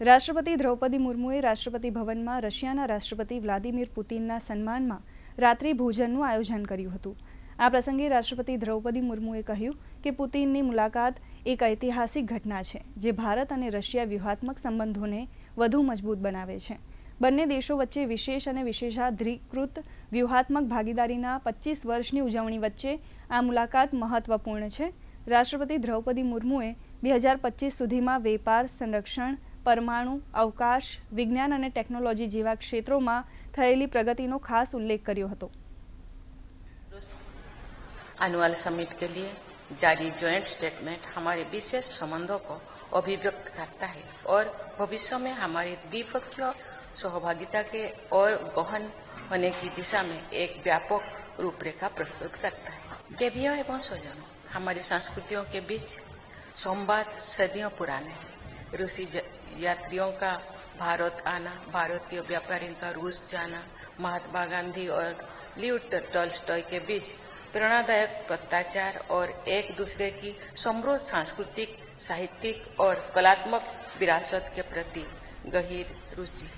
રાષ્ટ્રપતિ દ્રૌપદી મુર્મુએ રાષ્ટ્રપતિ ભવનમાં રશિયાના રાષ્ટ્રપતિ વ્લાદિમીર પુતિનના સન્માનમાં રાત્રિ ભોજનનું આયોજન કર્યું હતું. આ પ્રસંગે રાષ્ટ્રપતિ દ્રૌપદી મુર્મુએ કહ્યું કે પુતિનની મુલાકાત એક ઐતિહાસિક ઘટના છે, જે ભારત અને રશિયા વ્યૂહાત્મક સંબંધોને વધુ મજબૂત બનાવે છે. બંને દેશો વચ્ચે વિશેષ અને વિશેષાધિકૃત વ્યૂહાત્મક ભાગીદારીના પચીસ વર્ષની ઉજવણી વચ્ચે આ મુલાકાત મહત્વપૂર્ણ છે. રાષ્ટ્રપતિ દ્રૌપદી મુર્મુએ બે હજાર પચીસ સુધીમાં વેપાર, સંરક્ષણ પરમાણુ અવકાશ વિજ્ઞાન અને ટેકનોલોજી જેવા ક્ષેત્રોમાં થયેલી પ્રગતિનો ખાસ ઉલ્લેખ કર્યો હતો एनुअल समिट के लिए जारी ज्वाइंट स्टेटमेंट हमारे विशेष संबंधों को अभिव्यक्त करता है और भविष्य में हमारी द्विपक्षीय सहभागिता के और गहन होने की दिशा में एक व्यापक रूपरेखा प्रस्तुत करता है देवियों एवं स्वजनों हमारी संस्कृतियों के बीच संवाद सदियों पुराने हैं रूसी यात्रियों का भारत आना, भारतीय व्यापारियों का रूस जाना, महात्मा गांधी और लियो टॉलस्टॉय के बीच प्रेरणादायक पत्राचार और एक दूसरे की समृद्ध सांस्कृतिक, साहित्यिक और कलात्मक विरासत के प्रति गहीर रुचि।